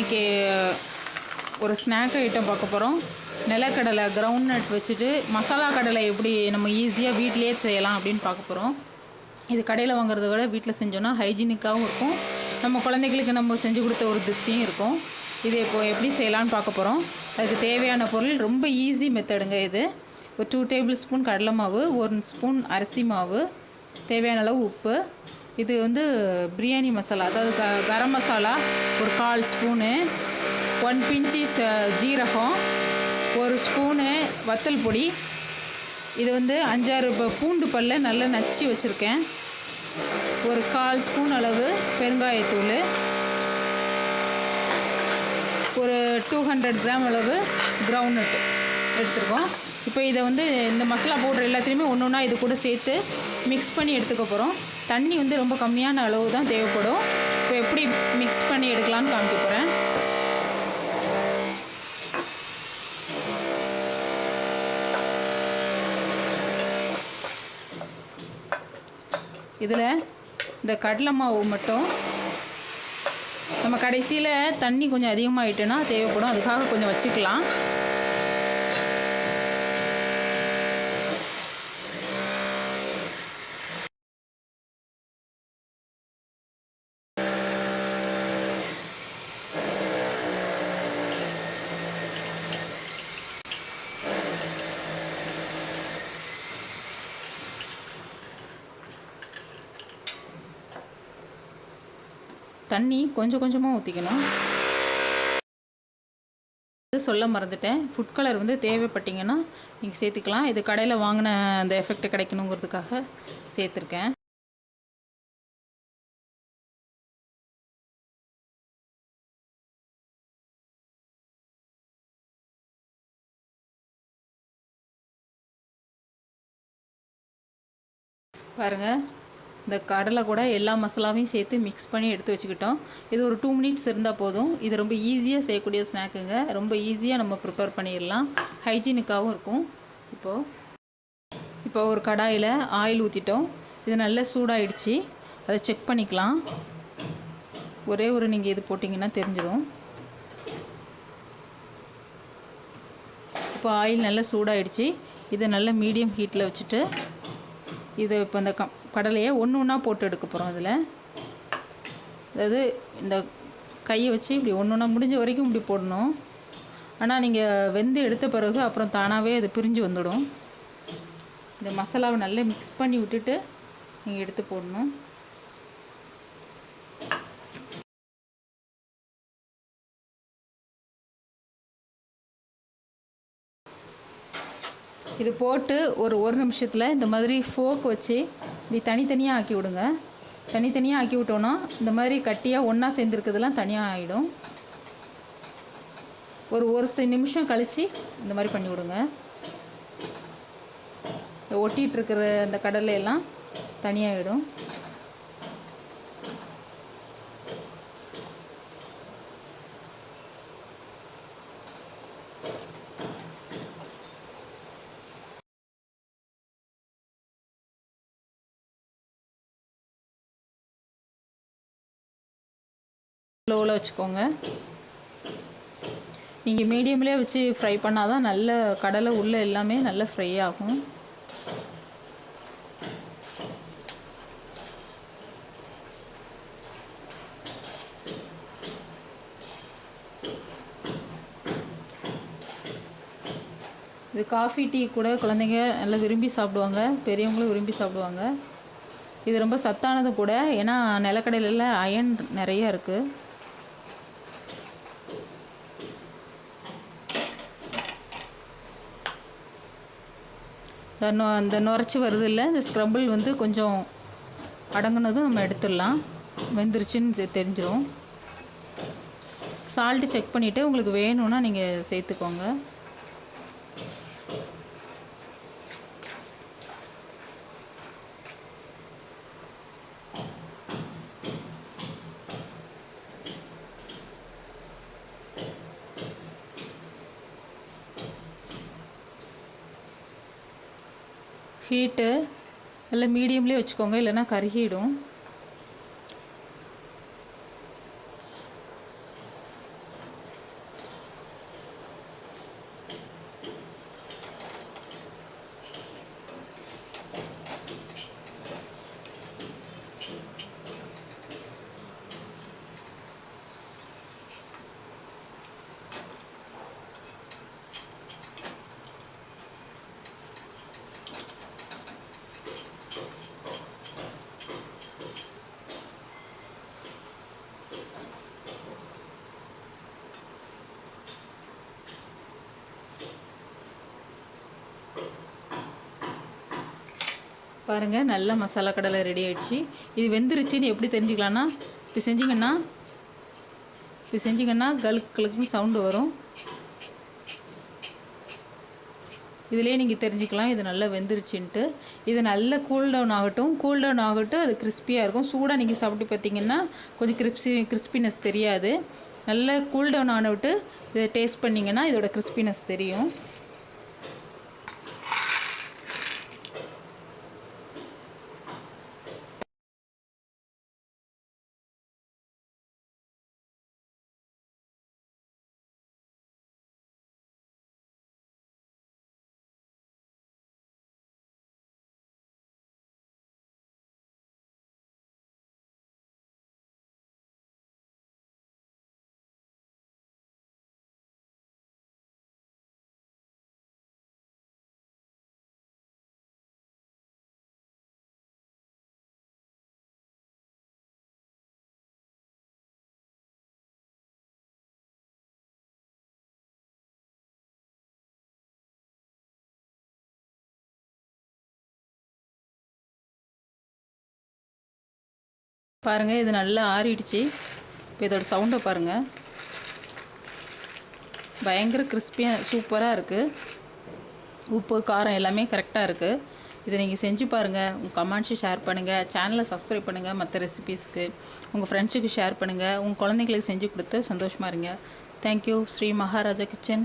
இன்றைக்கி ஒரு snack item பார்க்க போகிறோம் நிலக்கடலை கிரவுண்ட் நட் வச்சுட்டு மசாலா கடலை எப்படி நம்ம ஈஸியாக வீட்டிலேயே செய்யலாம் அப்படின்னு பார்க்க போகிறோம் இது கடையில் வாங்குறத விட வீட்டில் செஞ்சோன்னா ஹைஜீனிக்காகவும் இருக்கும். நம்ம குழந்தைகளுக்கு நம்ம செஞ்சு கொடுத்த ஒரு திருப்தியும் இருக்கும். இது இப்போ எப்படி செய்யலாம்னு பார்க்க போகிறோம் அதுக்கு தேவையான பொருள் ரொம்ப ஈஸி மெத்தடுங்க இது. ஒரு டூ டேபிள் ஸ்பூன் கடலை மாவு ஒரு ஸ்பூன் அரிசி மாவு தேவையான அளவு உப்பு. இது வந்து பிரியாணி மசாலா அதாவது க கரம் மசாலா ஒரு கால் ஸ்பூனு ஒன் பிஞ்சி ஜீரகம் ஒரு ஸ்பூனு வத்தல் பொடி. இது வந்து அஞ்சாறு ப- பூண்டு பல்ல நல்லா நச்சு வச்சுருக்கேன். ஒரு கால் ஸ்பூன் அளவு பெருங்காயத்தூள். ஒரு டூ ஹண்ட்ரட் கிராம் அளவு கிரவுண்ட் நட்டு எடுத்துருக்கோம். இப்போ இதை வந்து இந்த மசாலா பவுடர் எல்லாத்துலேயுமே ஒன்று ஒன்றா இது கூட சேர்த்து மிக்ஸ் பண்ணி எடுத்துக்க போகிறோம் தண்ணி வந்து ரொம்ப கம்மியான அளவு தான் தேவைப்படும். இப்போ எப்படி மிக்ஸ் பண்ணி எடுக்கலாம்னு காமிக்க போகிறேன் இதில் இந்த கடலை மாவு மட்டும். நம்ம கடைசியில் தண்ணி கொஞ்சம் அதிகமாகிட்டுன்னா தேவைப்படும். அதுக்காக கொஞ்சம் வச்சுக்கலாம். தண்ணி கொஞ்சம் கொஞ்சமாக ஊற்றிக்கணும் இது சொல்ல மறந்துட்டேன். ஃபுட் கலர் வந்து தேவைப்பட்டீங்கன்னா நீங்கள் சேர்த்துக்கலாம். இது கடையில் வாங்கின அந்த எஃபெக்ட் கிடைக்கணுங்கிறதுக்காக சேர்த்துருக்கேன். பாருங்கள் இந்த கடலை கூட எல்லா மசாலாவையும் சேர்த்து மிக்ஸ் பண்ணி எடுத்து வச்சுக்கிட்டோம். இது ஒரு டூ மினிட்ஸ் இருந்தால் போதும். இது ரொம்ப ஈஸியாக செய்யக்கூடிய ஸ்நாக்குங்க ரொம்ப ஈஸியாக நம்ம ப்ரிப்பேர் பண்ணிடலாம். ஹைஜீனிக்காகவும் இருக்கும். இப்போது இப்போ ஒரு கடாயில் ஆயில் ஊற்றிட்டோம் இது நல்லா சூடாயிடுச்சு. அதை செக் பண்ணிக்கலாம். ஒரே ஒரு நீங்கள் இது போட்டிங்கன்னா தெரிஞ்சிடும் இப்போ ஆயில் நல்லா சூடாயிடுச்சு. இதை நல்லா மீடியம் ஹீட்டில் வச்சுட்டு இதை இப்போ இந்த க கடலையை ஒன்று ஒன்றா போட்டு எடுக்க போகிறோம் அதில் அதாவது இந்த கையை வச்சு இப்படி ஒன்று ஒன்றா முடிஞ்ச வரைக்கும் இப்படி போடணும். ஆனால் நீங்கள் வெந்து எடுத்த பிறகு அப்புறம் தானாகவே அது பிரிஞ்சு வந்துடும். இந்த மசாலாவை நல்லா மிக்ஸ் பண்ணி விட்டுட்டு நீங்கள் எடுத்து போடணும். இது போட்டு ஒரு ஒரு நிமிஷத்தில் இந்த மாதிரி ஃபோக் வச்சு இப்படி தனித்தனியாக ஆக்கி விடுங்க. தனித்தனியாக ஆக்கி விட்டோன்னா இந்த மாதிரி கட்டியாக ஒன்றா சேர்ந்துருக்கிறதுலாம் தனியாக ஆகிடும் ஒரு ஒரு சில நிமிஷம் கழித்து இந்த மாதிரி பண்ணி விடுங்க. ஒட்டிகிட்டு இருக்கிற அந்த கடலையெல்லாம் தனியாகிடும் லோவில் வச்சுக்கோங்க. நீங்கள் மீடியம்லேயே வச்சு ஃப்ரை பண்ணால் தான் நல்ல கடலை உள்ளே எல்லாமே நல்ல ஃப்ரை ஆகும். இது காஃபி டீ கூட குழந்தைங்க நல்லா விரும்பி சாப்பிடுவாங்க. பெரியவங்களும் விரும்பி சாப்பிடுவாங்க. இது ரொம்ப சத்தானது கூட. ஏன்னா நிலக்கடலையில் அயன் நிறைய இருக்குது நொ அந்த நுரைச்சி வருது இல்லை இந்த ஸ்க்ரம்பிள் வந்து கொஞ்சம் அடங்குனதும் நம்ம எடுத்துடலாம். வெந்துருச்சுன்னு தெ- சால்ட்டு செக் பண்ணிவிட்டு உங்களுக்கு வேணும்னா நீங்கள் சேர்த்துக்கோங்க. ஹீட்டு இல்லை மீடியம்லேயே வச்சுக்கோங்க இல்லைன்னா கருகிடும். பாருங்கள் நல்ல மசாலா கடலை ரெடி ஆயிடுச்சு. இது வெந்துருச்சுன்னு எப்படி தெரிஞ்சுக்கலான்னா இப்படி செஞ்சிங்கன்னா இப்படி செஞ்சிங்கன்னா கலுக்கு கலுக்குன்னு சவுண்டு வரும். இதிலே நீங்கள் தெரிஞ்சுக்கலாம் இது நல்லா வெந்துருச்சுன்ட்டு. இது நல்லா கூல் டவுன் ஆகட்டும். கூல் டவுன் ஆகட்டும் அது கிறிஸ்பியாக இருக்கும். சூடாக நீங்கள் சாப்பிட்டு பார்த்தீங்கன்னா கொஞ்சம் கிரிப்ஸி கிறிஸ்பினஸ் தெரியாது. நல்லா கூல் டவுன் ஆன விட்டு இதை டேஸ்ட் பண்ணிங்கன்னா இதோட கிறிஸ்பினஸ் தெரியும். பாருங்கள் இது நல்லா ஆறிடுச்சு. இப்போ இதோட சவுண்டை பாருங்கள் பயங்கர கிறிஸ்பியாக சூப்பராக இருக்குது உப்பு காரம் எல்லாமே கரெக்டாக இருக்குது இதை நீங்கள் செஞ்சு பாருங்கள் உங்கள் கமெண்ட்ஸு ஷேர் பண்ணுங்கள் சேனலை சப்ஸ்கிரைப் பண்ணுங்கள் மற்ற ரெசிபீஸ்க்கு உங்கள் ஃப்ரெண்ட்ஸுக்கு ஷேர் பண்ணுங்கள் உங்கள் குழந்தைங்களுக்கு செஞ்சு கொடுத்து சந்தோஷமாக இருங்க. Thank you Sri Maharaja kitchen